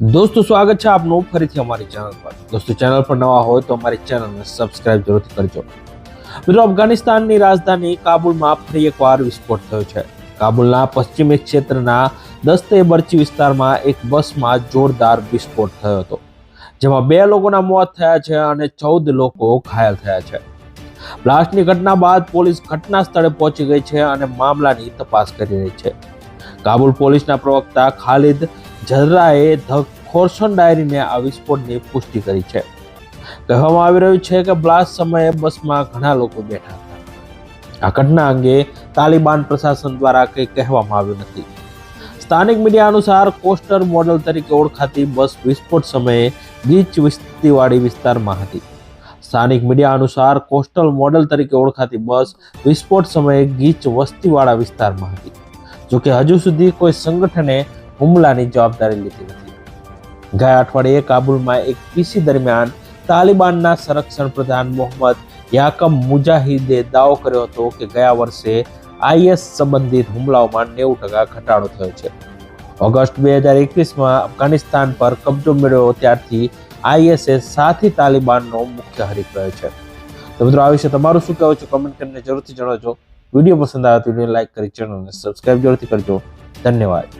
દોસ્તો, સ્વાગત છે આપનું ફરીથી અમારી ચેનલ પર. દોસ્તો ચેનલ પર નવા હોય તો અમારી ચેનલને સબસ્ક્રાઇબ જરૂરથી કરજો. મિત્રો, અફઘાનિસ્તાનની રાજધાની કાબુલમાં ફરી એકવાર વિસ્ફોટ થયો છે. કાબુલના પશ્ચિમી ક્ષેત્રના દસ્તે બરચી વિસ્તારમાં એક બસમાં જોરદાર વિસ્ફોટ થયો હતો, જેમાં બે લોકોના મોત થયા છે અને ચૌદ લોકો ઘાયલ થયા છે. બ્લાસ્ટની ઘટના બાદ પોલીસ ઘટના સ્થળે પહોંચી ગઈ છે અને મામલાની તપાસ કરી રહી છે. કાબુલ પોલીસના પ્રવક્તા ખાલિદ ઝર્રાએ ધ ખોરસન ડાયરીને આ વિસ્ફોટની પુષ્ટિ કરી છે. કહેવામાં આવી રહ્યું છે કે બ્લાસ્ટ સમયે બસમાં ઘણા લોકો બેઠા હતા. આ ઘટના અંગે તાલિબાન પ્રશાસન દ્વારા કંઈ કહેવામાં આવ્યું નથી. સ્થાનિક મીડિયા અનુસાર કોસ્ટર મોડલ તરીકે ઓળખાતી બસ વિસ્ફોટ સમયે ગીચ વસ્તીવાળી વિસ્તારમાં હતી. સ્થાનિક મીડિયા અનુસાર કોસ્ટલ મોડલ તરીકે ઓળખાતી બસ વિસ્ફોટ સમયે ગીચ વસ્તીવાળા વિસ્તારમાં હતી. જોકે હજુ સુધી કોઈ સંગઠને હુમલાની જવાબદારી લીધી હતી. ગયા અઠવાડિયે કાબુલમાં એક પીસી દરમિયાન તાલિબાનના સંરક્ષણ પ્રધાન મોહમ્મદ યાકમ મુજાહિદે દાવો કર્યો હતો કે ગયા વર્ષે આઈએસ સંબંધિત હુમલાઓમાં નેવું ટકા ઘટાડો થયો છે. ઓગસ્ટ બે હજાર એકવીસમાં અફઘાનિસ્તાન પર કબજો મેળવ્યો ત્યારથી આઈએસએ સાથી તાલિબાનનો મુખ્ય હરીફ રહ્યો છે. તો મિત્રો, આ વિશે તમારું શું કહેવું છે? કમેન્ટ કરીને જરૂરથી જણાવજો. વીડિયો પસંદ આવે તો વીડિયો લાઇક કરી ચેનલને સબસ્ક્રાઇબ જરૂરથી કરજો. ધન્યવાદ.